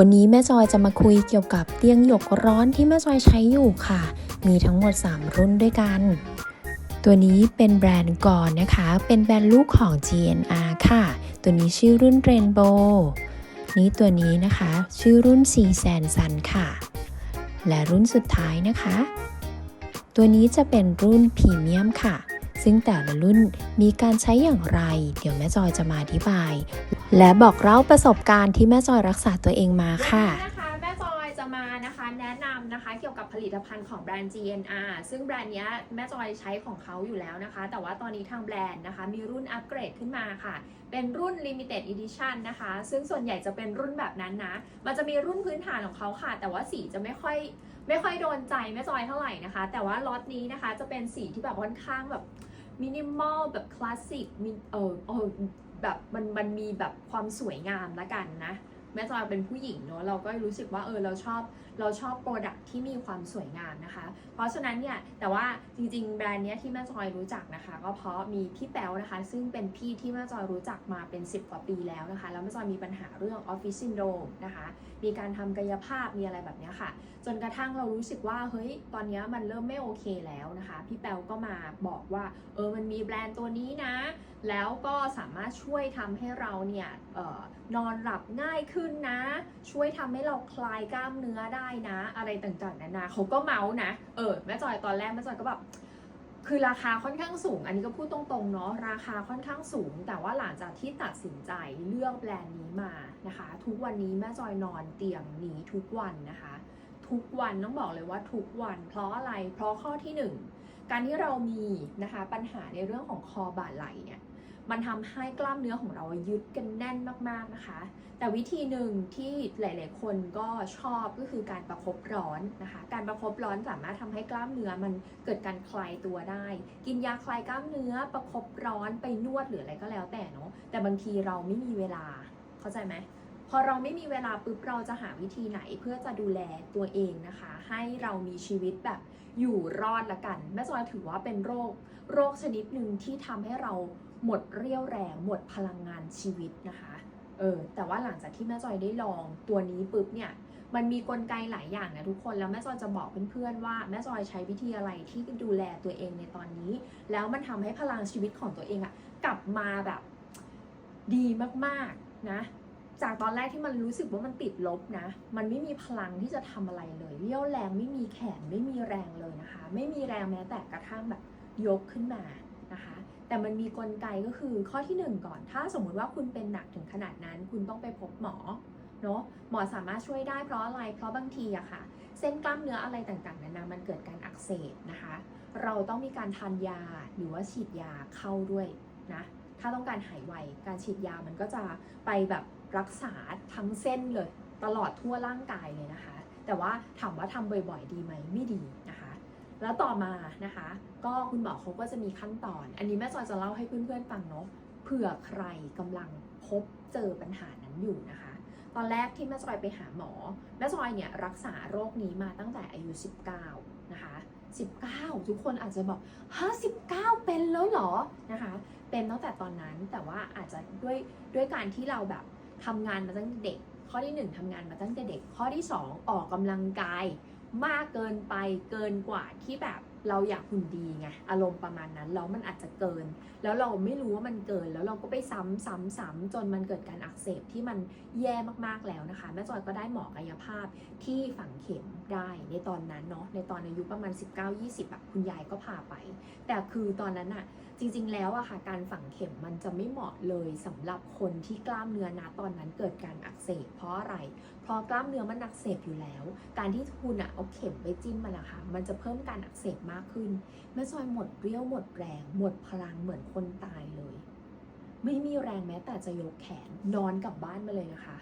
วันนี้แม่จอยจะมาคุยเกี่ยวกับเตียงหยกร้อนที่แม่จอยใช้อยู่ค่ะ มีทั้งหมด 3 รุ่นด้วยกัน ตัวนี้เป็นแบรนด์ก่อนนะคะ เป็นแบรนด์ลูกของ GNR ค่ะ ตัวนี้ชื่อรุ่น Rainbow นี้ตัวนี้นะคะ ชื่อรุ่น c s a n Sun ค่ะ และรุ่นสุดท้ายนะคะ ตัวนี้จะเป็นรุ่นพรีเมียมค่ะ ซึ่งแต่ละรุ่นมีการใช้อย่างไร เดี๋ยวแม่จอยจะมาอธิบาย และบอกเล่าประสบการณ์ที่แม่จอยรักษาตัวเองมาค่ะนะคะแม่จอยจะมานะคะแนะนำนะคะเกี่ยวกับผลิตภัณฑ์ของแบรนด์ GNR ซึ่งแบรนด์เนี้ยแม่จอยใช้ของเขาอยู่แล้วนะคะ แต่ว่าตอนนี้ทางแบรนด์นะคะ มีรุ่นอัปเกรดขึ้นมาค่ะ เป็นรุ่น Limited Edition นะคะ ซึ่งส่วนใหญ่จะเป็นรุ่นแบบนั้นนะ มันจะมีรุ่นพื้นฐานของเขาค่ะ แต่ว่าสีจะไม่ค่อยไม่ค่อยโดนใจแม่จอยเท่าไหร่นะคะ แต่ว่าล็อตนี้นะคะจะเป็นสีที่แบบค่อนข้างแบบ มินิมอลแบบคลาสสิกมิเออเออแบบมันมันมีแบบความสวยงามละกันนะ แม่จอยเป็นผู้หญิงเนอะเราก็รู้สึกว่าเออเราชอบเราชอบโปรดักที่มีความสวยงามนะคะ เพราะฉะนั้นเนี่ยแต่ว่าจริงๆ แบรนด์เนี้ยที่แม่จอยรู้จักนะคะ ก็เพราะมีพี่แป๊วนะคะ ซึ่งเป็นพี่ที่แม่จอยรู้จักมาเป็น 10 กว่าปีแล้วนะคะ แล้วแม่จอยมีปัญหาเรื่องออฟฟิศซินโดรมนะคะ มีการทำกายภาพมีอะไรแบบเนี้ยค่ะ จนกระทั่งเรารู้สึกว่าเฮ้ยตอนเนี้ยมันเริ่มไม่โอเคแล้วนะคะ พี่แป๊วก็มาบอกว่าเออมันมีแบรนด์ตัวนี้นะ แล้วก็สามารถช่วยทำให้เราเนี่ยออนอนหลับง่ายขึ้นนะ ช่วยทำให้เราคลายกล้ามเนื้อได้นะ อะไรต่างๆนานาเขาก็เมาส์นะ เออแม่จอยตอนแรกแม่จอยก็แบบคือราคาค่อนข้างสูง อันนี้ก็พูดตรงๆเนาะราคาค่อนข้างสูง แต่ว่าหลังจากที่ตัดสินใจเลือกแบรนด์นี้มานะคะ ทุกวันนี้แม่จอยนอนเตียงนี้ทุกวันนะคะ ทุกวันต้องบอกเลยว่าทุกวัน เพราะอะไรเพราะข้อที่หนึ่งการที่เรามีนะคะปัญหาในเรื่องของคอบ่าไหล่เนี่ย มันทำให้กล้ามเนื้อของเรายึดกันแน่นมากๆนะคะ แต่วิธีหนึ่งที่หลาย ๆ คนก็ชอบก็คือการประคบร้อนนะคะ การประคบร้อนสามารถทำให้กล้ามเนื้อมันเกิดการคลายตัวได้ กินยาคลายกล้ามเนื้อประคบร้อนไปนวดหรืออะไรก็แล้วแต่เนาะแต่บางทีเราไม่มีเวลาเข้าใจไหมพอเราไม่มีเวลาปุ๊บเราจะหาวิธีไหนเพื่อจะดูแลตัวเองนะคะ ให้เรามีชีวิตแบบอยู่รอดละกันแม่จอยถือว่าเป็นโรค โรคชนิดหนึ่งที่ทำให้เรา หมดเรี่ยวแรง หมดพลังงานชีวิตนะคะเออแต่ว่าหลังจากที่แม่จอยได้ลองตัวนี้ปุ๊บเนี่ยมันมีกลไกหลายอย่างนะทุกคนแล้วแม่จอยจะบอกเพื่อนๆว่าแม่จอยใช้วิธีอะไรที่ดูแลตัวเองในตอนนี้ แล้วมันทำให้พลังชีวิตของตัวเองอะกลับมาแบบดีมากๆนะจากตอนแรกที่มันรู้สึกว่ามันติดลบนะ มันไม่มีพลังที่จะทำอะไรเลยเรี่ยวแรงไม่มีแขนไม่มีแรงเลยนะคะ ไม่มีแรงแม้แต่กระทั่งแบบยกขึ้นมา แต่มันมีกลไกก็คือข้อที่หนึ่งก่อน ถ้าสมมุติว่าคุณเป็นหนักถึงขนาดนั้น คุณต้องไปพบหมอเนาะหมอสามารถช่วยได้เพราะอะไร เพราะบางทีอะค่ะ เส้นกล้ามเนื้ออะไรต่างๆนานามันเกิดการอักเสบนะคะ เราต้องมีการทานยาหรือว่าฉีดยาเข้าด้วยนะ ถ้าต้องการหายไว การฉีดยามันก็จะไปแบบรักษาทั้งเส้นเลย ตลอดทั่วร่างกายเลยนะคะ แต่ว่าถามว่าทำบ่อยๆ ดีไหมไม่ดีนะคะ แล้วต่อมานะคะ ก็คุณหมอเขาก็จะมีขั้นตอน อันนี้แม่จอยจะเล่าให้เพื่อนๆฟังเนาะเผื่อใครกำลังพบเจอปัญหานั้นอยู่นะคะ ตอนแรกที่แม่จอยไปหาหมอ แม่จอยเนี่ยรักษาโรคนี้มาตั้งแต่อายุ 19 นะคะ 19 ทุกคนอาจจะบอกฮะ19 เป็นแล้วเหรอนะคะ เป็นตั้งแต่ตอนนั้นแต่ว่าอาจจะด้วยด้วยการที่เราแบบทำงานมาตั้งแต่เด็ก ข้อที่ 1ทำงานมาตั้งแต่เด็ก ข้อที่ 2 ออกกำลังกาย มากเกินไปเกินกว่าที่แบบเราอยากหุ่นดีไงอารมณ์ประมาณนั้นแล้วมันอาจจะเกิน แล้วเราไม่รู้ว่ามันเกิน แล้วเราก็ไปซ้ำซ้ำซ้ำจนมันเกิดการอักเสบที่มันแย่มากๆแล้วนะคะ แม่จอยก็ได้หมอกายภาพที่ฝังเข็มได้ในตอนนั้นเนาะในตอนอายุประมาณ 19-20อะคุณยายก็พาไป แต่คือตอนนั้นอะจริง ๆ แล้วอะค่ะการฝังเข็มมันจะไม่เหมาะเลยสำหรับคนที่กล้ามเนื้อนะตอนนั้นเกิดการอักเสบเพราะอะไร พราะกล้ามเนื้อมันอักเสบอยู่แล้ว การที่คุณอะเอาเข็มไปจิ้มมันนะคะมันจะเพิ่มการอักเสบมากขึ้น แม่ซอยหมดเรี่ยวหมดแรง หมดพลังเหมือนคนตายเลย ไม่มีแรงแม้แต่จะยกแขนนอนกลับบ้านมาเลยนะคะ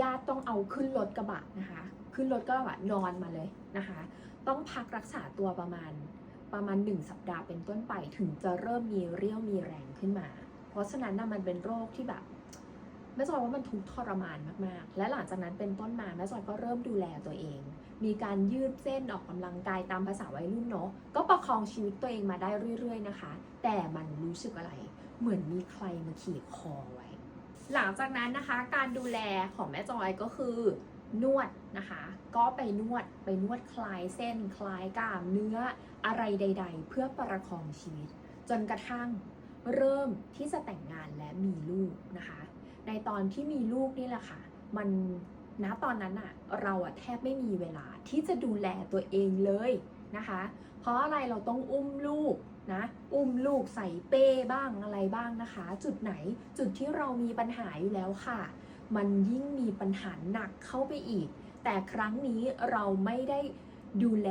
ญาติต้องเอาขึ้นรถกระบะนะคะ ขึ้นรถกระบะนอนมาเลยนะคะ ต้องพักรักษาตัวประมาณประมาณ 1 สัปดาห์เป็นต้นไปถึงจะเริ่มมีเรี่ยวมีแรงขึ้นมา เพราะฉะนั้นนะมันเป็นโรคที่แบบ ม่จอยว่ามันทุกทรมานมากๆ และหลังจากนั้นเป็นต้นมาแม่จอยก็เริ่มดูแลตัวเอง มีการยืดเส้นออกกำลังกายตามภาษาวัยรุ่นเนาะ ก็ประคองชีวิตตัวเองมาได้เรื่อย ๆนะคะ แต่มันรู้สึกอะไร เหมือนมีใครมาขี่คอไว้ หลังจากนั้นนะคะ การดูแลของแม่จอยก็คือนวดนะคะ ก็ไปนวดไปนวดคลายเส้นคลายกล้ามเนื้ออะไรใด ๆ เพื่อประคองชีวิต จนกระทั่งเริ่มที่จะแต่งงานและมีลูกนะคะ ในตอนที่มีลูกนี่แหละค่ะ มันณตอนนั้นอะเราอะแทบไม่มีเวลาที่จะดูแลตัวเองเลยนะคะ เพราะอะไรเราต้องอุ้มลูกนะอุ้มลูกใส่เป้บ้างอะไรบ้างนะคะ จุดไหนจุดที่เรามีปัญหาอยู่แล้วค่ะ มันยิ่งมีปัญหาหนักเข้าไปอีก แต่ครั้งนี้เราไม่ได้ดูแล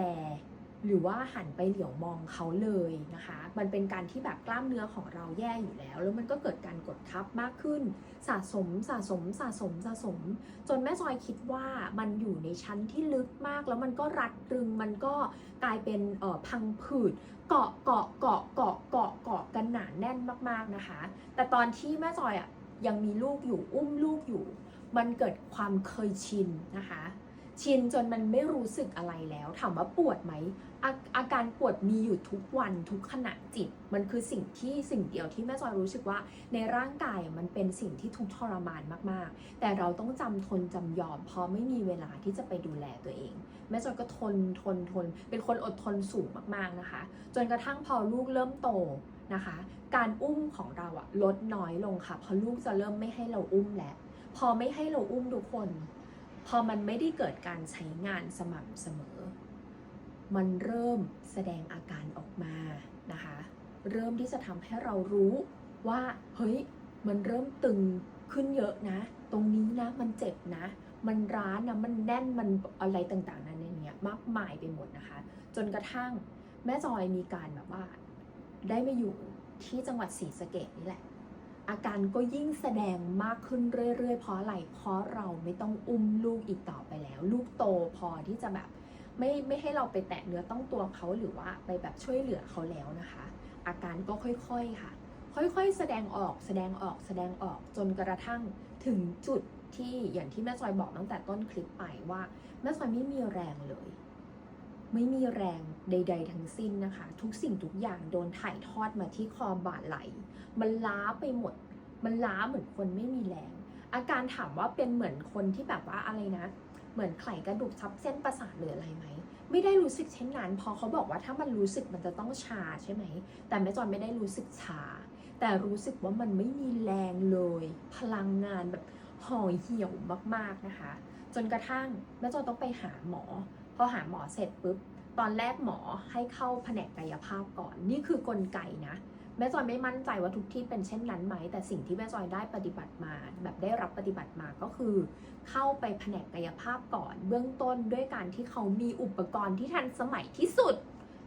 หรือว่าหันไปเหลียวมองเขาเลยนะคะ มันเป็นการที่แบบกล้ามเนื้อของเราแย่อยู่แล้ว แล้วมันก็เกิดการกดทับมากขึ้น สะสมสะสมสะสมสะสม จนแม่จอยคิดว่ามันอยู่ในชั้นที่ลึกมาก แล้วมันก็รัดรึง มันก็กลายเป็นเอ่อพังผืด เกาะเกาะเกาะเกาะเกาะเกาะกันหนาแน่นมากๆนะคะ แต่ตอนที่แม่จอยอะยังมีลูกอยู่อุ้มลูกอยู่ มันเกิดความเคยชินนะคะ ชินจนมันไม่รู้สึกอะไรแล้ว ถามว่าปวดไหมอาอาการปวดมีอยู่ทุกวันทุกขณะจิต มันคือสิ่งที่สิ่งเดียวที่แม่จอยรู้สึกว่า ในร่างกายมันเป็นสิ่งที่ทุกทรมานมากๆ แต่เราต้องจำทนจำยอมเพราะไม่มีเวลาที่จะไปดูแลตัวเอง แม่จอยก็ทนทนทน เป็นคนอดทนสูงมากๆนะคะ จนกระทั่งพอลูกเริ่มโตนะคะ การอุ้มของเราอะลดน้อยลงค่ะเพราะลูกจะเริ่มไม่ให้เราอุ้มแล้วพอไม่ให้เราอุ้มทุกคน พอมันไม่ได้เกิดการใช้งานสม่ำเสมอ มันเริ่มแสดงอาการออกมานะคะ เริ่มที่จะทำให้เรารู้ว่าเฮ้ยมันเริ่มตึงขึ้นเยอะนะ ตรงนี้นะมันเจ็บนะ มันร้านนะมันแน่นมันอะไรต่างๆนั้นเนี่ยมากมายไปหมดนะคะ จนกระทั่งแม่จอยมีการแบบว่า ได้มาอยู่ที่จังหวัดศรีสะเกดนี่แหละ อาการก็ยิ่งแสดงมากขึ้นเรื่อยๆ เพราะอะไร เพราะเราไม่ต้องอุ้มลูกอีกต่อไปแล้ว ลูกโตพอที่จะแบบไม่ไม่ให้เราไปแตะเนื้อต้องตัวเขาหรือว่าไปแบบช่วยเหลือเขาแล้วนะคะ อาการก็ค่อยๆค่ะ ค่อยๆ แสดงออกแสดงออกแสดงออกจนกระทั่งถึงจุดที่อย่างที่แม่จอยบอกตั้งแต่ต้นคลิปไปว่าแม่จอยไม่มีแรงเลย ไม่มีแรงใด ๆ ทั้งสิ้นนะคะ ทุกสิ่งทุกอย่างโดนถ่ายทอดมาที่คอบาดไหล มันล้าไปหมด มันล้าเหมือนคนไม่มีแรง อาการถามว่าเป็นเหมือนคนที่แบบว่าอะไรนะ เหมือนไขกระดูกทับเส้นประสาทหรืออะไรไหม ไม่ได้รู้สึกเช่นนั้นพอเขาบอกว่าถ้ามันรู้สึกมันจะต้องชาใช่ไหม แต่แม่จอยไม่ได้รู้สึกชา แต่รู้สึกว่ามันไม่มีแรงเลย พลังงานแบบห่อเหี่ยวมากๆนะคะ จนกระทั่งแม่จอยต้องไปหาหมอ พอหาหมอเสร็จปุ๊บ ตอนแรกหมอให้เข้าแผนกกายภาพก่อน นี่คือกลไกนะ แม่จอยไม่มั่นใจว่าทุกที่เป็นเช่นนั้นไหม แต่สิ่งที่แม่จอยได้ปฏิบัติมา แบบได้รับปฏิบัติมาก็คือ เข้าไปแผนกกายภาพก่อน เบื้องต้นด้วยการที่เขามีอุปกรณ์ที่ทันสมัยที่สุด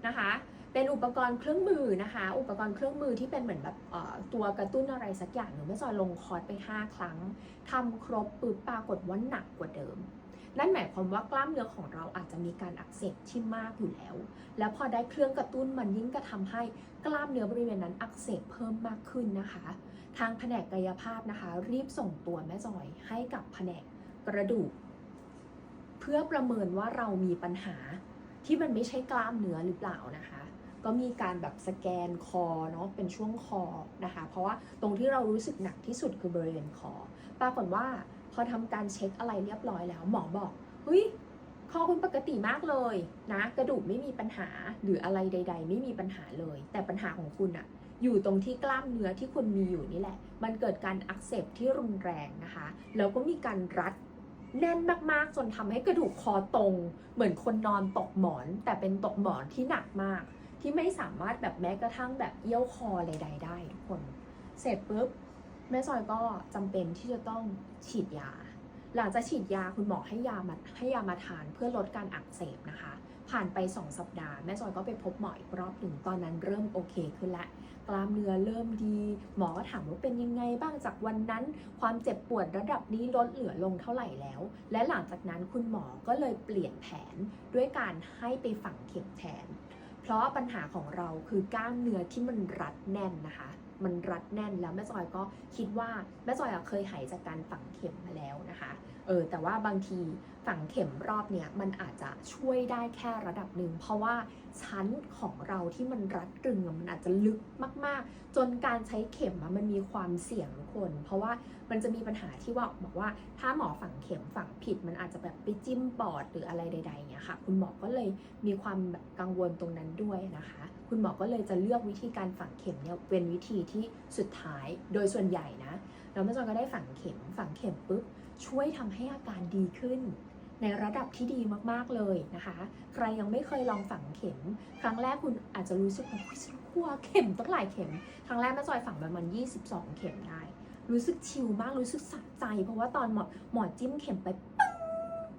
นะคะ เป็นอุปกรณ์เครื่องมือนะคะ อุปกรณ์เครื่องมือที่เป็นเหมือนแบบตัวกระตุ้นอะไรสักอย่างหนึ่งแม่จอยลงคอร์สไป 5 ครั้งทำครบปุ๊บปรากฏว่าหนักกว่าเดิม นั่นหมายความว่ากล้ามเนื้อของเราอาจจะมีการอักเสบที่มากอยู่แล้ว แล้วพอได้เครื่องกระตุ้นมันยิ่งกระทำให้กล้ามเนื้อบริเวณนั้นอักเสบเพิ่มมากขึ้นนะคะ ทางแผนกกายภาพนะคะ รีบส่งตัวแม่จอยให้กับแผนกกระดูก เพื่อประเมินว่าเรามีปัญหาที่มันไม่ใช่กล้ามเนื้อหรือเปล่านะคะ ก็มีการแบบสแกนคอเนาะเป็นช่วงคอนะคะ เพราะว่าตรงที่เรารู้สึกหนักที่สุดคือบริเวณคอ ปรากฏว่า พอทำการเช็คอะไรเรียบร้อยแล้วหมอบอกเฮ้ยคอคุณปกติมากเลยนะ กระดูกไม่มีปัญหาหรืออะไรใด ๆ ไม่มีปัญหาเลย แต่ปัญหาของคุณอะอยู่ตรงที่กล้ามเนื้อที่คุณมีอยู่นี่แหละ มันเกิดการอักเสบที่รุนแรงนะคะแล้วก็มีการรัดแน่นมากๆ จนทำให้กระดูกคอตรง เหมือนคนนอนตกหมอน แต่เป็นตกหมอนที่หนักมาก ที่ไม่สามารถแบบแม้กระทั่งแบบเอี้ยวคออะไรใดๆได้ทุกคน เสร็จปุ๊บ แม่จอยก็จำเป็นที่จะต้องฉีดยา หลังจากฉีดยาคุณหมอให้ยามาให้ยามาทานเพื่อลดการอักเสบนะคะ ผ่านไป 2 สัปดาห์แม่จอยก็ไปพบหมออีกรอบหนึ่งตอนนั้นเริ่มโอเคขึ้นละกล้ามเนื้อเริ่มดี หมอก็ถามว่าเป็นยังไงบ้างจากวันนั้น ความเจ็บปวดระดับนี้ลดเหลือลงเท่าไหร่แล้ว และหลังจากนั้นคุณหมอก็เลยเปลี่ยนแผนด้วยการให้ไปฝังเข็มแทน เพราะปัญหาของเราคือกล้ามเนื้อที่มันรัดแน่นนะคะ มันรัดแน่นแล้วแม่จอยก็คิดว่าแม่จอยอะเคยหายจากการฝังเข็มมาแล้วนะคะ เออแต่ว่าบางทีฝังเข็มรอบเนี้ยมันอาจจะช่วยได้แค่ระดับหนึ่งเพราะว่าชั้นของเราที่มันรัดรึงมันอาจจะลึกมาก ๆ จนการใช้เข็มอะมันมีความเสี่ยง คน เพราะว่ามันจะมีปัญหาที่ว่าบอกว่าถ้าหมอฝังเข็มฝังผิด มันอาจจะแบบไปจิ้มปอดหรืออะไรใดๆอย่างเงี้ยค่ะ คุณหมอก็เลยมีความแบบกังวลตรงนั้นด้วยนะคะ คุณหมอก็เลยจะเลือกวิธีการฝังเข็มเนี่ยเป็นวิธีที่สุดท้ายโดยส่วนใหญ่นะแล้วแม่จอยก็ได้ฝังเข็มฝังเข็มปุ๊บช่วยทำให้อาการดีขึ้นในระดับที่ดีมากๆเลยนะคะ ใครยังไม่เคยลองฝังเข็ม ครั้งแรกคุณอาจจะรู้สึกว่าฉันกลัวเข็มตั้งหลายเข็ม ครั้งแรกแม่จอยฝังประมาณ 22 เข็มได้ รู้สึกชิลมากรู้สึกสะใจ เพราะว่าตอนหมอหมอจิ้มเข็มไปปึ้ง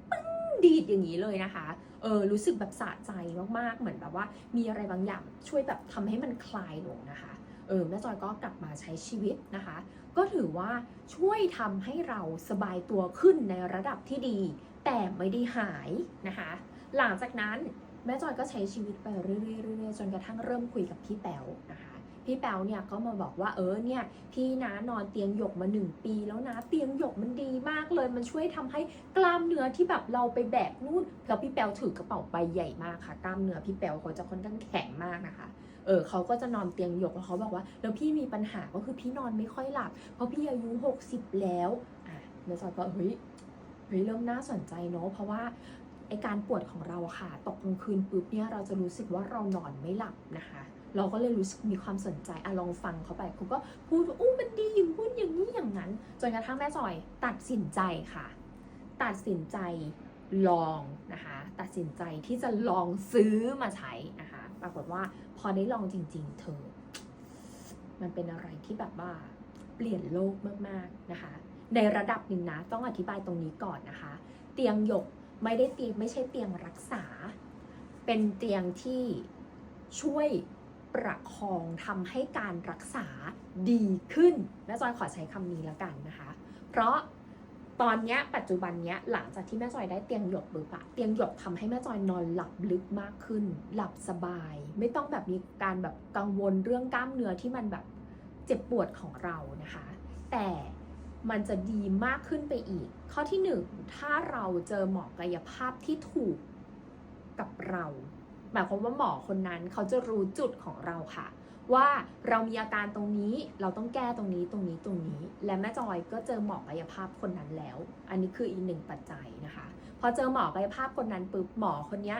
ปึ้งดีดอย่างนี้เลยนะคะเออรู้สึกแบบสะใจมากๆเหมือนแบบว่ามีอะไรบางอย่างช่วยแบบทำให้มันคลายลงนะคะเออแม่จอยก็กลับมาใช้ชีวิตนะคะ ก็ถือว่าช่วยทำให้เราสบายตัวขึ้นในระดับที่ดี แต่ไม่ได้หายนะคะ หลังจากนั้นแม่จอยก็ใช้ชีวิตไปเรื่อยๆเรื่อยๆจนกระทั่งเริ่มคุยกับพี่แป๋วนะคะ พี่แป๋วเนี่ยก็มาบอกว่าเออเนี่ยพี่นะนอนเตียงหยกมาหนึ่งปีแล้วนะเตียงหยกมันดีมากเลย มันช่วยทำให้กล้ามเนื้อที่แบบเราไปแบกนู่นแล้วพี่แป๋วถือกระเป๋าใบใหญ่มากค่ะ กล้ามเนื้อพี่แป๋วเขาจะค่อนข้างแข็งมากนะคะเออเขาก็จะนอนเตียงหยกแล้วเขาบอกว่า แล้วพี่มีปัญหาก็คือพี่นอนไม่ค่อยหลับ เพราะพี่อายุ 60 แล้วอะแม่จอยก็เฮ้ยเฮ้ยเริ่มน่าสนใจเนาะเพราะว่าไอการปวดของเราค่ะ ตกกลางคืนปุ๊บเนี่ยเราจะรู้สึกว่าเรานอนไม่หลับนะคะ เราก็เลยรู้สึกมีความสนใจอะลองฟังเขาไปเขาก็พูดว่าอู้มันดีอย่างพูดอย่างนี้อย่างนั้น จนกระทั่งแม่จอยตัดสินใจค่ะ ตัดสินใจลองนะคะ ตัดสินใจที่จะลองซื้อมาใช้นะคะ ปรากฏว่าพอได้ลองจริง ๆ เธอ มันเป็นอะไรที่แบบว่าเปลี่ยนโลกมากๆนะคะ ในระดับหนึ่งนะ ต้องอธิบายตรงนี้ก่อนนะคะ เตียงหยกไม่ได้เตียงไม่ใช่เตียงรักษา เป็นเตียงที่ช่วย ประคองทำให้การรักษาดีขึ้นแม่จอยขอใช้คำนี้แล้วกันนะคะ เพราะตอนนี้ปัจจุบันนี้หลังจากที่แม่จอยได้เตียงหยกปุ๊บอะเตียงหยกทำให้แม่จอยนอนหลับลึกมากขึ้น หลับสบาย ไม่ต้องแบบมีการแบบกังวลเรื่องกล้ามเนื้อที่มันแบบเจ็บปวดของเรานะคะ แต่มันจะดีมากขึ้นไปอีก ข้อที่หนึ่งถ้าเราเจอหมอกายภาพที่ถูกกับเรา หมายความว่าหมอคนนั้นเขาจะรู้จุดของเราค่ะ ว่าเรามีอาการตรงนี้เราต้องแก้ตรงนี้ตรงนี้ตรงนี้ และแม่จอยก็เจอหมอกายภาพคนนั้นแล้ว อันนี้คืออีกหนึ่งปัจจัยนะคะ พอเจอหมอกายภาพคนนั้นปุ๊บหมอคนนี้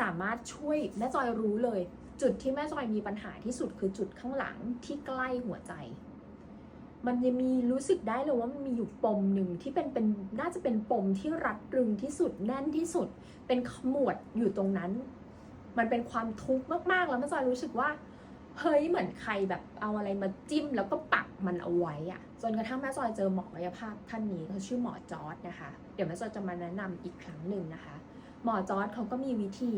สามารถช่วยแม่จอยรู้เลย จุดที่แม่จอยมีปัญหาที่สุดคือจุดข้างหลังที่ใกล้หัวใจ มันจะมีรู้สึกได้เลยว่ามันมีอยู่ปมหนึ่งที่เป็นเป็นน่าจะเป็นปมที่รัดรึงที่สุดแน่นที่สุด เป็นขมวดอยู่ตรงนั้น มันเป็นความทุกข์มากๆ แล้วแม่จอยรู้สึกว่า เฮ้ยเหมือนใครแบบเอาอะไรมาจิ้มแล้วก็ปักมันเอาไว้อะจนกระทั่งแม่จอยเจอหมอกายภาพท่านนี้เขาชื่อหมอจอร์ดนะคะ เดี๋ยวแม่จอยจะมาแนะนำอีกครั้งหนึ่งนะคะ หมอจอร์ดเขาก็มีวิธี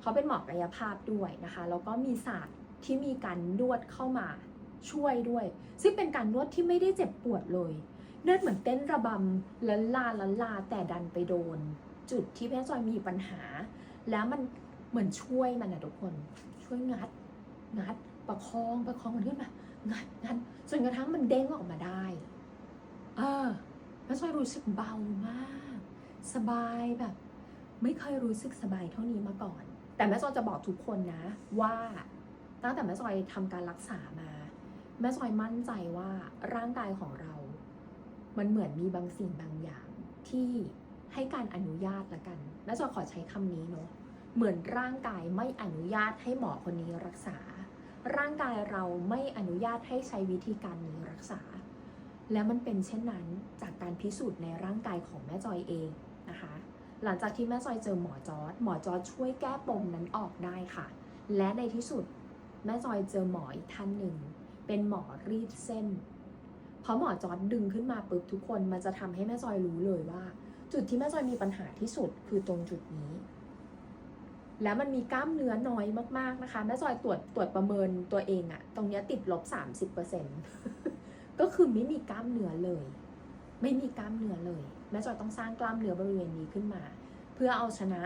เขาเป็นหมอกายภาพด้วยนะคะแล้วก็มีศาสตร์ที่มีการนวดเข้ามาช่วยด้วย ซึ่งเป็นการนวดที่ไม่ได้เจ็บปวดเลยนวดเหมือนเต้นระบำละลาละลาแต่ดันไปโดน จุดที่แม่จอยมีปัญหา แล้วมัน เหมือนช่วยมันนะทุกคน ช่วยงัด งัด ประคอง ประคองมันขึ้นมา งัด งัดจนกระทั่งมันเด้งออกมาได้ เออแม่จอยรู้สึกเบามาก สบายแบบ ไม่เคยรู้สึกสบายเท่านี้มาก่อน แต่แม่จอยจะบอกทุกคนนะ ว่าตั้งแต่แม่จอยทำการรักษามา แม่จอยมั่นใจว่าร่างกายของเรา มันเหมือนมีบางสิ่งบางอย่างที่ให้การอนุญาตละกัน แม่จอยขอใช้คำนี้เนาะ เหมือนร่างกายไม่อนุญาตให้หมอคนนี้รักษา ร่างกายเราไม่อนุญาตให้ใช้วิธีการนี้รักษา และมันเป็นเช่นนั้นจากการพิสูจน์ในร่างกายของแม่จอยเองนะคะ หลังจากที่แม่จอยเจอหมอจอร์ดหมอจอร์ดช่วยแก้ปมนั้นออกได้ค่ะ และในที่สุดแม่จอยเจอหมออีกท่านหนึ่ง เป็นหมอรีดเส้นเพราะหมอจอร์ดดึงขึ้นมาปุ๊บทุกคนมันจะทำให้แม่จอยรู้เลยว่า จุดที่แม่จอยมีปัญหาที่สุดคือตรงจุดนี้ แล้วมันมีกล้ามเนื้อน้อยมากๆนะคะแม่จอยตรวจตรวจประเมินตัวเองอะตรงนี้ติดลบ 30%ก็คือไม่มีกล้ามเนื้อเลย ไม่มีกล้ามเนื้อเลย แม่จอยต้องสร้างกล้ามเนื้อบริเวณนี้ขึ้นมา เพื่อเอาชนะ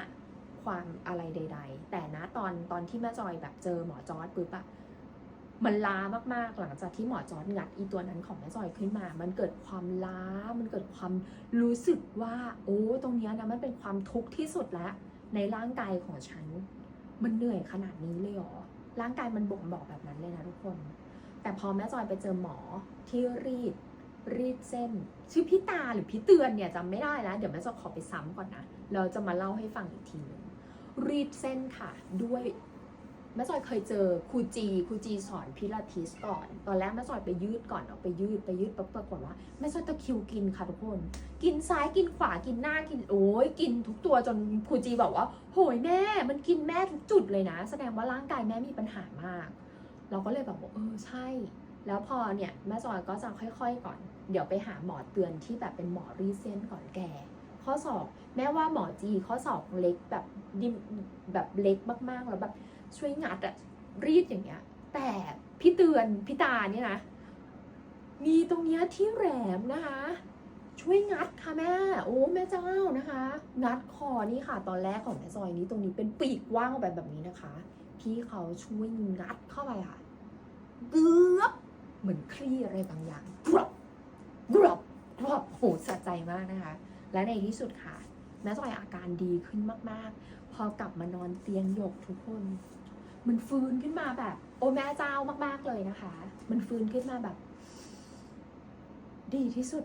ความอะไรใด ๆ แต่นะตอนตอนที่แม่จอยแบบเจอหมอจอร์ดปุ๊บอะมันล้ามากๆ หลังจากที่หมอจอร์ดงัดอีตัวนั้นของแม่จอยขึ้นมา มันเกิดความล้า มันเกิดความรู้สึกว่า โอ้ ตรงนี้นะมันเป็นความทุกข์ที่สุดแล้ว ในร่างกายของฉัน มันเหนื่อยขนาดนี้เลยเหรอ ร่างกายมันบ่งบอกแบบนั้นเลยนะทุกคน แต่พอแม่จอยไปเจอหมอที่รีดรีดเส้น ชื่อพี่ตาหรือพี่เตือนเนี่ยจำไม่ได้แล้ว เดี๋ยวแม่จอยขอไปซ้ำก่อนนะ เราจะมาเล่าให้ฟังอีกทีนึงรีดเส้นค่ะ ด้วย แม่จอยเคยเจอครูจีครูจีสอนพิลาทิสก่อน ตอนแรกแม่จอยไปยืดก่อนเอาไปยืดไปยืดปั๊บปรากฏว่าแม่จอยตะคิวกินค่ะทุกคน กินซ้ายกินขวากินหน้ากินโอ้ยกินทุกตัวจนครูจีบอกว่า โหยแม่ มันกินแม่ทุกจุดเลยนะ แสดงว่าร่างกายแม่มีปัญหามาก เราก็เลยแบบว่าเออใช่ แล้วพอเนี่ยแม่จอยก็จะค่อยๆก่อน เดี๋ยวไปหาหมอเตือนที่แบบเป็นหมอรีเส้นก่อนแกข้อศอกแม้ว่าหมอจีข้อศอกเล็กแบบดิมแบบเล็กมากๆแล้วแบบ ช่วยงัดอะรีดอย่างเงี้ย แต่พี่เตือนพี่ตาเนี่ยนะ มีตรงเนี้ยที่แหลมนะคะ ช่วยงัดค่ะแม่ โอ้แม่เจ้านะคะ งัดคอนี่ค่ะ ตอนแรกของแม่จอยนี้ตรงนี้เป็นปีกว้างออกไปแบบนี้นะคะ พี่เขาช่วยงัดเข้าไปค่ะเกือบเหมือนคลี่อะไรบางอย่างกรอบกรอบกรอบโหสะใจมากนะคะ และในที่สุดค่ะแม่จอยอาการดีขึ้นมาก ๆ พอกลับมานอนเตียงหยกทุกคน มันฟื้นขึ้นมาแบบ โอแม่เจ้ามาก ๆเลยนะคะ มันฟื้นขึ้นมาแบบ ดีที่สุด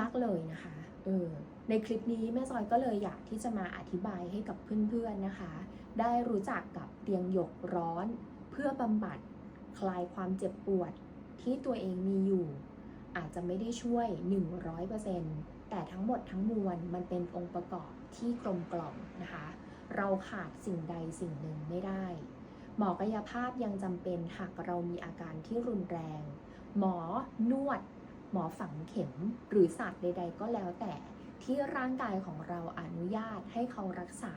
มาก ๆเลยนะคะเออในคลิปนี้แม่จอยก็เลยอยากที่จะมาอธิบายให้กับเพื่อนๆนะคะ ได้รู้จักกับเตียงหยกร้อน เพื่อบำบัดคลายความเจ็บปวดที่ตัวเองมีอยู่ อาจจะไม่ได้ช่วย 100%แต่ทั้งหมดทั้งมวลมันเป็นองค์ประกอบที่กลมกล่อมนะคะ เราขาดสิ่งใดสิ่งหนึ่งไม่ได้ หมอกายภาพยังจำเป็นหากเรามีอาการที่รุนแรง หมอนวด หมอฝังเข็ม หรือศาสตร์ใด ๆ ก็แล้วแต่ที่ร่างกายของเราอนุญาตให้เขารักษา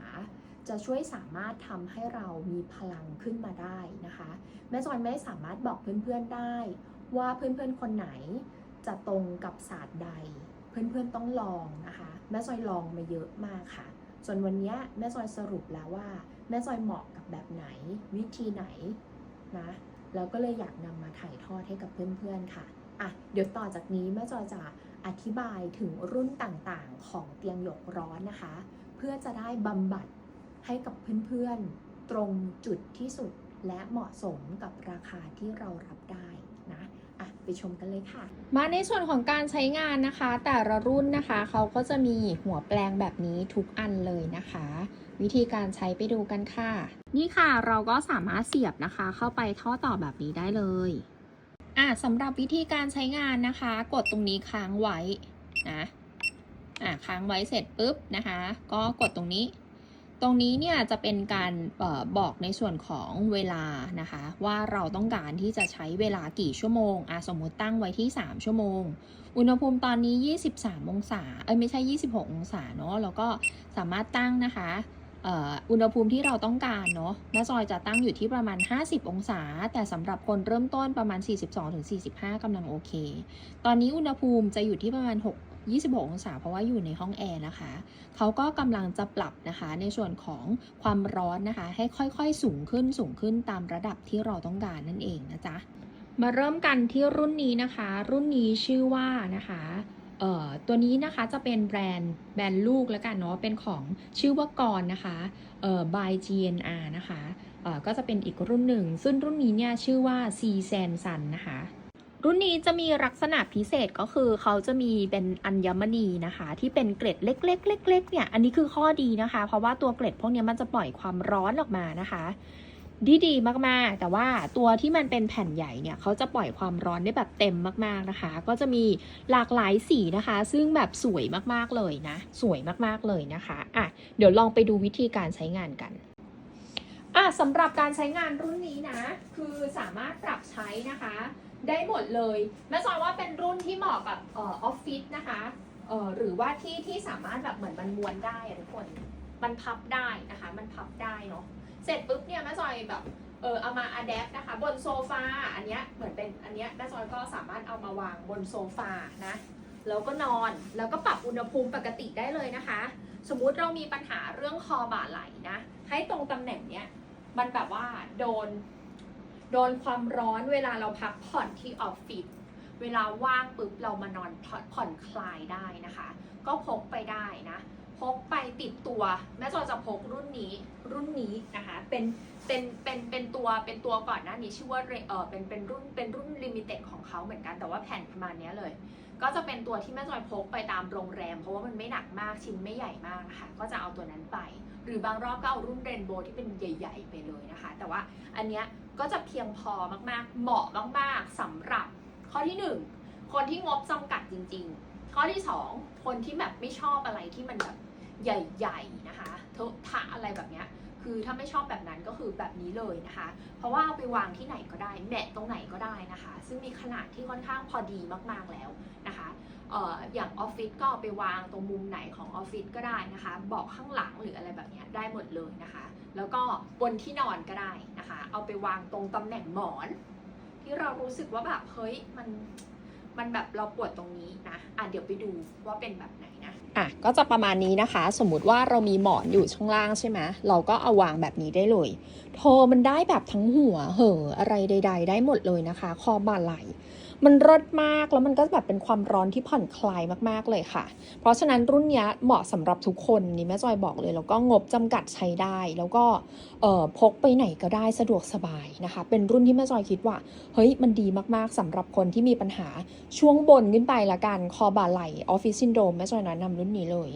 จะช่วยสามารถทำให้เรามีพลังขึ้นมาได้นะคะ แม่จอยไม่สามารถบอกเพื่อนๆได้ ว่าเพื่อนๆคนไหนจะตรงกับศาสตร์ใด เพื่อนๆต้องลองนะคะ แม่จอยลองมาเยอะมากค่ะ จนวันนี้แม่จอยสรุปแล้วว่า ม่จอยเหมาะกับแบบไหน วิธีไหนนะแล้วก็เลยอยากนำมาถ่ายทอดให้กับเพื่อนๆค่ะอะ เดี๋ยวต่อจากนี้แม่จอยจะอธิบายถึงรุ่นต่างๆของเตียงหยกร้อนนะคะ เพื่อจะได้บำบัดให้กับเพื่อนๆ ตรงจุดที่สุดและเหมาะสมกับราคาที่เรารับได้ ไปชมกันเลยค่ะ มาในส่วนของการใช้งานนะคะ แต่ละรุ่นนะคะเขาก็จะมีหัวแปลงแบบนี้ทุกอันเลยนะคะ วิธีการใช้ไปดูกันค่ะ นี่ค่ะเราก็สามารถเสียบนะคะ เข้าไปท่อต่อแบบนี้ได้เลยอะสำหรับวิธีการใช้งานนะคะ กดตรงนี้ค้างไว้นะอะค้างไว้เสร็จปุ๊บนะคะ ก็กดตรงนี้ ตรงนี้เนี่ยจะเป็นการออบอกในส่วนของเวลานะคะ ว่าเราต้องการที่จะใช้เวลากี่ชั่วโมงอะสมมติตั้งไว้ที่ 3 ชั่วโมง อุณหภูมิตอนนี้ 23 องศาเอ้ยไม่ใช่ 26 องศาเนาะแล้วก็สามารถตั้งนะคะ อุณหภูมิที่เราต้องการเนาะแม่จอยจะตั้งอยู่ที่ประมาณ 50 องศา แต่สำหรับคนเริ่มต้นประมาณ 42-45กำลังโอเค ตอนนี้อุณหภูมิจะอยู่ที่ประมาณ 6 26 องศาเพราะว่าอยู่ในห้องแอร์นะคะ เขาก็กำลังจะปรับนะคะในส่วนของความร้อนนะคะ ให้ค่อยๆสูงขึ้นสูงขึ้นตามระดับที่เราต้องการนั่นเองนะจ๊ะ มาเริ่มกันที่รุ่นนี้นะคะ รุ่นนี้ชื่อว่านะคะ ตัวนี้นะคะจะเป็นแบรนด์แบรนด์ลูกแล้วกันเนาะเป็นของชื่อว่ากรนะคะเอ่อ by GNR นะคะเอ่อก็จะเป็นอีกรุ่นหนึ่ง ซึ่งรุ่นนี้เนี่ยชื่อว่า C s a n Sun นะคะรุ่นนี้จะมีลักษณะพิเศษก็คือเขาจะมีเป็นอัญมณีนะคะ ที่เป็นเกล็ดเล็กๆเล็กๆเนี่ยอันนี้คือข้อดีนะคะ เพราะว่าตัวเกล็ดพวกนี้มันจะปล่อยความร้อนออกมานะคะ ดีดีมากๆ แต่ว่าตัวที่มันเป็นแผ่นใหญ่เนี่ยเขาจะปล่อยความร้อนได้แบบเต็มมากๆนะคะ ก็จะมีหลากหลายสีนะคะ ซึ่งแบบสวยมากๆเลยนะ สวยมากๆเลยนะคะอะเดี๋ยวลองไปดูวิธีการใช้งานกันอะสำหรับการใช้งานรุ่นนี้นะ คือสามารถปรับใช้นะคะ ได้หมดเลยแม่จอยว่าเป็นรุ่นที่เหมาะกับออฟฟิศนะคะเออหรือว่าที่ที่สามารถแบบเหมือนมันม้วนได้ทุกคน มันพับได้นะคะ มันพับได้เนาะ เสร็จปุ๊บเนี่ยแม่จอยแบบเออเอามาอัดแอปนะคะบนโซฟาอันเนี้ยเหมือนเป็นอันเนี้ยแม่จอยก็สามารถเอามาวางบนโซฟานะแล้วก็นอนแล้วก็ปรับอุณหภูมิปกติได้เลยนะคะ สมมุติเรามีปัญหาเรื่องคอบ่าไหลนะให้ตรงตำแหน่งเนี้ยมันแบบว่าโดนโดนความร้อนเวลาเราพักผ่อนที่ออฟฟิศเวลาว่างปุ๊บเรามานอนผ่อนผ่อนคลายได้นะคะ ก็พกไปได้นะ กไปติดตัวแม่จอยจะพกรุ่นนี้รุ่นนี้นะคะเป็นเป็นเป็นเป็นตัวเป็นตัวก่อนหน้านี้ชื่อว่าเออเป็นเป็นรุ่นเป็นรุ่นลิมิเต็ดของเขาเหมือนกันแต่ว่าแผ่นประมาณนี้เลย ก็จะเป็นตัวที่แม่จอยพกไปตามโรงแรม เพราะว่ามันไม่หนักมากชิ้นไม่ใหญ่มากนะคะก็จะเอาตัวนั้นไป หรือบางรอบก็เอารุ่นเรนโบว์ที่เป็นใหญ่ ๆ ไปเลยนะคะ แต่ว่าอันเนี้ยก็จะเพียงพอมากๆ เหมาะมากๆสำหรับข้อที่หนึ่งคนที่งบจำกัดจริง ๆ ข้อที่สองคนที่แบบไม่ชอบอะไรที่มันแบบ ใหญ่ๆนะคะเทอะทะอะไรแบบเนี้ยคือถ้าไม่ชอบแบบนั้นก็คือแบบนี้เลยนะคะ เพราะว่าเอาไปวางที่ไหนก็ได้แมะตรงไหนก็ได้นะคะ ซึ่งมีขนาดที่ค่อนข้างพอดีมากๆแล้วนะคะอออย่างออฟฟิศก็เอาไปวางตรงมุมไหนของออฟฟิศก็ได้นะคะเบอกข้างหลังหรืออะไรแบบนี้ได้หมดเลยนะคะ แล้วก็บนที่นอนก็ได้นะคะ เอาไปวางตรงตำแหน่งหมอน ที่เรารู้สึกว่าแบบเฮ้ยมันมันแบบเราปวดตรงนี้นะอะเดี๋ยวไปดูว่าเป็นแบบไหน อะก็จะประมาณนี้นะคะ สมมุติว่าเรามีหมอนอยู่ช่องล่างใช่ไหมเราก็เอาวางแบบนี้ได้เลยโทรมันได้แบบทั้งหัว เหออะไรใด ๆ ได้หมดเลยนะคะ คอบ่าไหล มันรดมากแล้วมันก็แบบเป็นความร้อนที่ผ่อนคลายมากๆเลยค่ะ เพราะฉะนั้นรุ่นนี้เหมาะสำหรับทุกคนนี่แม่จอยบอกเลย แล้วก็งบจำกัดใช้ได้ แล้วก็เอ่อพกไปไหนก็ได้สะดวกสบายนะคะ เป็นรุ่นที่แม่จอยคิดว่า เฮ้ยมันดีมากๆสำหรับคนที่มีปัญหาช่วงบนขึ้นไปละกันคอบ่าไหลออฟฟิศซินโดมแม่จอยแนะนำรุ่นนี้เลย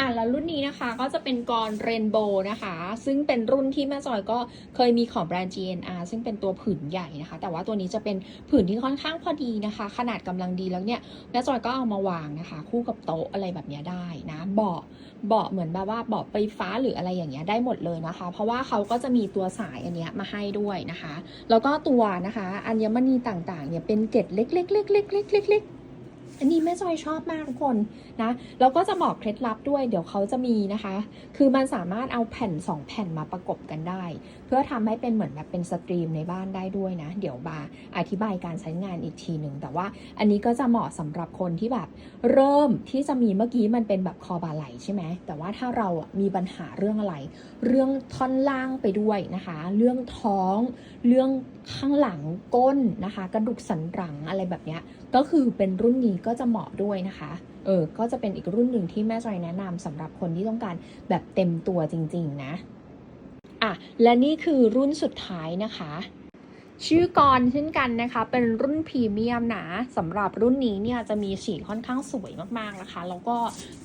อะแล้วรุ่นนี้นะคะก็จะเป็นกรเรนโบว์นะคะ ซึ่งเป็นรุ่นที่แม่จอยก็เคยมีของแบรนด์ GNR ซึ่งเป็นตัวผืนใหญ่นะคะ แต่ว่าตัวนี้จะเป็นผืนที่ค่อนข้างพอดีนะคะ ขนาดกำลังดีแล้วเนี่ยแม่จอยก็เอามาวางนะคะ คู่กับโต๊ะอะไรแบบเนี้ยได้นะเบาะเบาะเหมือนแบบว่าเบาะไฟฟ้าหรืออะไรอย่างเงี้ยได้หมดเลยนะคะ เพราะว่าเขาก็จะมีตัวสายอันเนี้ยมาให้ด้วยนะคะ แล้วก็ตัวนะคะอัญมณีต่างๆเนี่ยเป็นเกล็ดเล็กๆๆๆๆๆ อันนี้แม่จอยชอบมากทุกคนนะแล้วก็จะบอกเคล็ดลับด้วย เดี๋ยวเขาจะมีนะคะ คือมันสามารถเอาแผ่น 2 แผ่นมาประกบกันได้ พื่อทำให้เป็นเหมือนแบบเป็นสตรีมในบ้านได้ด้วยนะ เดี๋ยวบาอธิบายการใช้งานอีกทีหนึ่ง แต่ว่าอันนี้ก็จะเหมาะสำหรับคนที่แบบเริ่มที่จะมีเมื่อกี้มันเป็นแบบคอบาไหลใช่ไหมแต่ว่าถ้าเรามีปัญหาเรื่องอะไร เรื่องท่อนล่างไปด้วยนะคะ เรื่องท้อง เรื่องข้างหลังก้นนะคะ กระดูกสันหลังอะไรแบบเนี้ยก็คือเป็นรุ่นนี้ก็จะเหมาะด้วยนะคะเออ ก็จะเป็นอีกรุ่นหนึ่งที่แม่จอยแนะนำสำหรับคนที่ต้องการแบบเต็มตัวจริง ๆ นะ อะและนี่คือรุ่นสุดท้ายนะคะ ชื่อกรเช่นกันนะคะ เป็นรุ่นพรีเมียมนะสำหรับรุ่นนี้เนี่ยจะมีสีค่อนข้างสวยมากๆนะคะ แล้วก็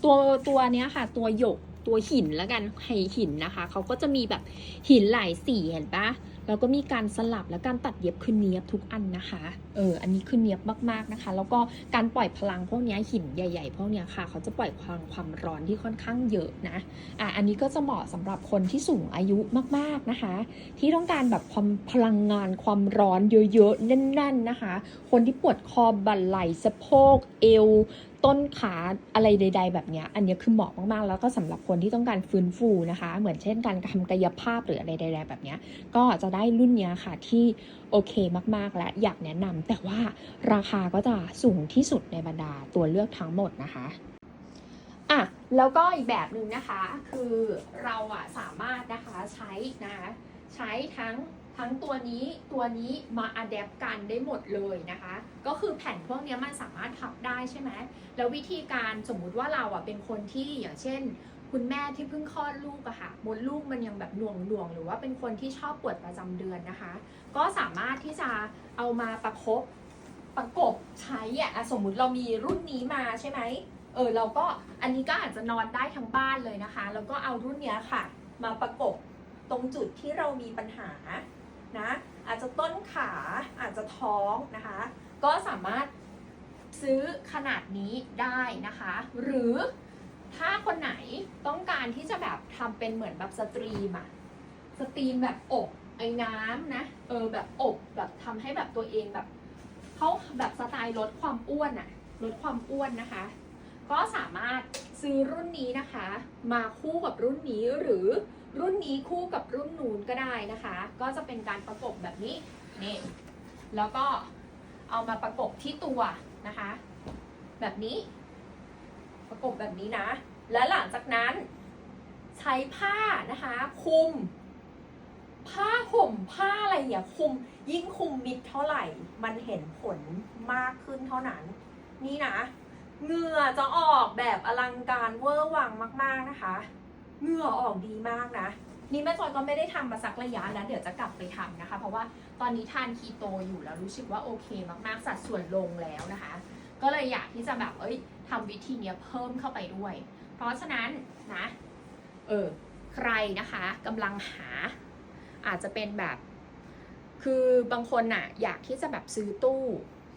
ตัวตัวเนี้ยค่ะ ตัวหยกตัวหินแล้วกันไฮหินนะคะเขาก็จะมีแบบหินหลายสีเห็นปะ แล้วก็มีการสลับและการตัดเย็บคือเนียบทุกอันนะคะ เออ อันนี้คือเนียบมากๆนะคะ แล้วก็การปล่อยพลังพวกนี้หินใหญ่ ๆ พวกนี้ค่ะ เขาจะปล่อยความความร้อนที่ค่อนข้างเยอะนะ อะ อันนี้ก็จะเหมาะสำหรับคนที่สูงอายุมากๆนะคะ ที่ต้องการแบบความพลังงานความร้อนเยอะๆแน่น ๆนะคะ คนที่ปวดคอบันไหล่สะโพกเอวต้นขาอะไรใด ๆ แบบนี้อันนี้คือเหมาะมากๆ แล้วก็สำหรับคนที่ต้องการฟื้นฟูนะคะ เหมือนเช่นการทำกายภาพหรืออะไรใด ๆ แบบนี้ก็จะได้รุ่นนี้ค่ะที่โอเคมากๆ และอยากแนะนำแต่ว่าราคาก็จะสูงที่สุดในบรรดาตัวเลือกทั้งหมดนะคะอะแล้วก็อีกแบบหนึ่งนะคะคือเราอะสามารถนะคะใช้นะคะใช้ทั้ง ทั้งตัวนี้ตัวนี้มาอัดแอปกันได้หมดเลยนะคะ ก็คือแผ่นพวกนี้มันสามารถพับได้ใช่ไหมแล้ววิธีการสมมุติว่าเราอะเป็นคนที่อย่างเช่น คุณแม่ที่เพิ่งคลอดลูกอะค่ะมดลูกมันยังแบบหน่วงหน่วงหรือว่าเป็นคนที่ชอบปวดประจำเดือนนะคะ ก็สามารถที่จะเอามาประคบประกบใช้อะอะสมมุติเรามีรุ่นนี้มาใช่ไหมเออเราก็อันนี้ก็อาจจะนอนได้ทั้งบ้านเลยนะคะ แล้วก็เอารุ่นเนี้ยค่ะ มาประกบตรงจุดที่เรามีปัญหา นะอาจจะต้นขาอาจจะท้องนะคะ ก็สามารถซื้อขนาดนี้ได้นะคะ หรือถ้าคนไหนต้องการที่จะแบบทำเป็นเหมือนแบบสตรีมอะสตรีมแบบอบไอ้น้ำนะเออแบบอบแบบทำให้แบบตัวเองแบบเขาแบบสไตล์ลดความอ้วนอะลดความอ้วนนะคะ ก็สามารถซื้อรุ่นนี้นะคะ มาคู่กับรุ่นนี้หรือ รุ่นนี้คู่กับรุ่นนูนก็ได้นะคะ ก็จะเป็นการประกบแบบนี้นี่แล้วก็เอามาประกบที่ตัวนะคะ แบบนี้ ประกบแบบนี้นะ และหลังจากนั้น ใช้ผ้านะคะคุม ผ้าห่มผ้าอะไรอย่าคุม ยิ่งคุมมิดเท่าไหร่ มันเห็นผลมากขึ้นเท่านั้น นี่นะเหงื่อจะออกแบบอลังการเวอร์วังมาก ๆนะคะ เหงื่อออกดีมากนะ นี่แม่จอยก็ไม่ได้ทำมาสักระยะแล้วเดี๋ยวจะกลับไปทำนะคะ เพราะว่าตอนนี้ทานคีโตอยู่แล้วรู้สึกว่าโอเคมากๆสัดส่วนลงแล้วนะคะ ก็เลยอยากที่จะแบบเอ้ยทำวิธีเนี้ยเพิ่มเข้าไปด้วย เพราะฉะนั้นนะเออใครนะคะกำลังหาอาจจะเป็นแบบ คือบางคนน่ะอยากที่จะแบบซื้อตู้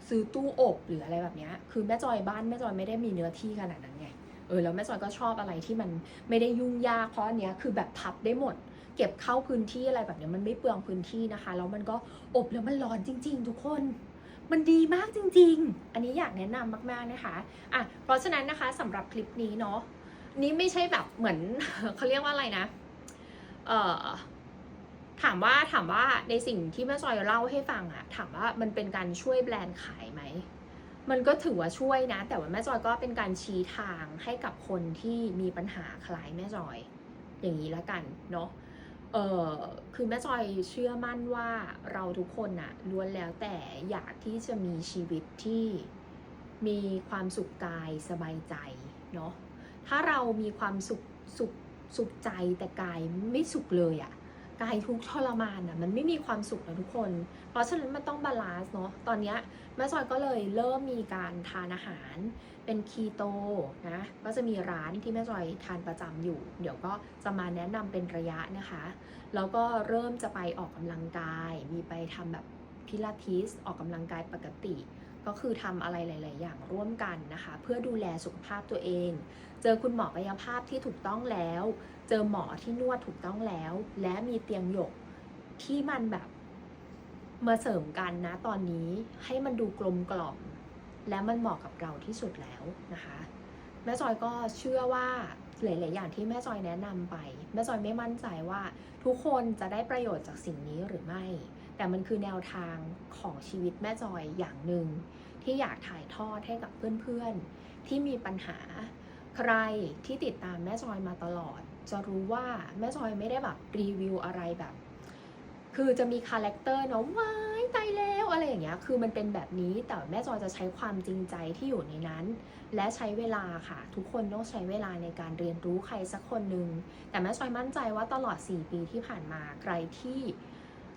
ซื้อตู้อบหรืออะไรแบบเนี้ยคือแม่จอยบ้านแม่จอยไม่ได้มีเนื้อที่ขนาดนั้นไง เออแล้วแม่จอยก็ชอบอะไรที่มันไม่ได้ยุ่งยากเพราะอันเนี้ยคือแบบพับได้หมด เก็บเข้าพื้นที่อะไรแบบเนี้ยมันไม่เปลืองพื้นที่นะคะแล้วมันก็อบแล้วมันร้อนจริง ๆ ทุกคนมันดีมากจริง ๆ อันนี้อยากแนะนำมากๆนะคะ อะ เพราะฉะนั้นนะคะสำหรับคลิปนี้เนาะ นี่ไม่ใช่แบบเหมือนเขาเรียกว่าอะไรนะ เอ่อ ถามว่าถามว่าในสิ่งที่แม่จอยเล่าให้ฟังอะถามว่ามันเป็นการช่วยแบรนด์ขายไหม มันก็ถือว่าช่วยนะ แต่ว่าแม่จอยก็เป็นการชี้ทางให้กับคนที่มีปัญหาคล้ายแม่จอย อย่างนี้ละกันเนาะเออคือแม่จอยเชื่อมั่นว่าเราทุกคนน่ะล้วนแล้วแต่อยากที่จะมีชีวิตที่มีความสุขกายสบายใจเนาะถ้าเรามีความสุขสุขสุขใจแต่กายไม่สุขเลยอะ่ะ กายทุกทรมานอะ่ะมันไม่มีความสุขนะทุกคน เพราะฉะนั้นมันต้องบาลานซ์เนาะตอนเนี้ยแม่จอยก็เลยเริ่มมีการทานอาหารเป็นคีโตนะก็จะมีร้านที่แม่จอยทานประจำอยู่ เดี๋ยวก็จะมาแนะนำเป็นระยะนะคะ แล้วก็เริ่มจะไปออกกำลังกาย มีไปทำแบบพิลาทิสออกกำลังกายปกติ ก็คือทำอะไรหลาย ๆ อย่างร่วมกันนะคะ เพื่อดูแลสุขภาพตัวเอง เจอคุณหมอกายภาพที่ถูกต้องแล้ว เจอหมอที่นวดถูกต้องแล้ว และมีเตียงหยกที่มันแบบมาเสริมกันนะตอนนี้ให้มันดูกลมกล่อม และมันเหมาะกับเราที่สุดแล้วนะคะ แม่จอยก็เชื่อว่าหลาย ๆ อย่างที่แม่จอยแนะนำไป แม่จอยไม่มั่นใจว่าทุกคนจะได้ประโยชน์จากสิ่งนี้หรือไม่ แต่มันคือแนวทางของชีวิตแม่จอยอย่างหนึ่ง ที่อยากถ่ายทอดให้กับเพื่อนๆ ที่มีปัญหา ใครที่ติดตามแม่จอยมาตลอด จะรู้ว่าแม่จอยไม่ได้แบบรีวิวอะไรแบบ คือจะมีคาแรคเตอร์เนาะว้ายตายแล้วอะไรอย่างเงี้ยคือมันเป็นแบบนี้แต่แม่จอยจะใช้ความจริงใจที่อยู่ในนั้น และใช้เวลาค่ะ ทุกคนต้องใช้เวลาในการเรียนรู้ใครสักคนหนึ่งแต่แม่จอยมั่นใจว่าตลอด 4 ปีที่ผ่านมาใครที่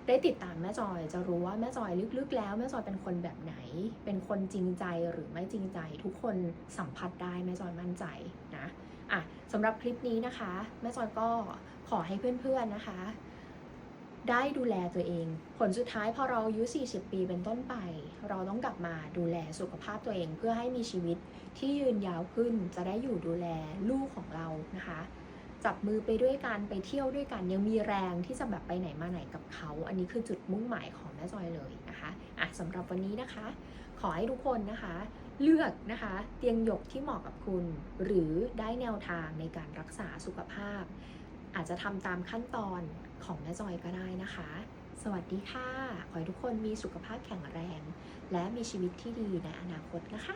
ได้ติดตามแม่จอยจะรู้ว่าแม่จอยลึกๆ แล้วแม่จอยเป็นคนแบบไหน เป็นคนจริงใจหรือไม่จริงใจ ทุกคนสัมผัสได้แม่จอยมั่นใจนะอะสำหรับคลิปนี้นะคะ แม่จอยก็ขอให้เพื่อนๆนะคะ ได้ดูแลตัวเอง ผลสุดท้ายพอเราอายุ 40 ปีเป็นต้นไป เราต้องกลับมาดูแลสุขภาพตัวเองเพื่อให้มีชีวิตที่ยืนยาวขึ้นจะได้อยู่ดูแลลูกของเรานะคะ จับมือไปด้วยกันไปเที่ยวด้วยกัน ยังมีแรงที่จะแบบไปไหนมาไหนกับเขา อันนี้คือจุดมุ่งหมายของแม่จอยเลยนะคะอะสำหรับวันนี้นะคะ ขอให้ทุกคนนะคะ เลือกนะคะ เตียงหยกที่เหมาะกับคุณ หรือได้แนวทางในการรักษาสุขภาพ อาจจะทำตามขั้นตอนของแม่จอยก็ได้นะคะ สวัสดีค่ะ ขอให้ทุกคนมีสุขภาพแข็งแรง และมีชีวิตที่ดีในอนาคตนะคะ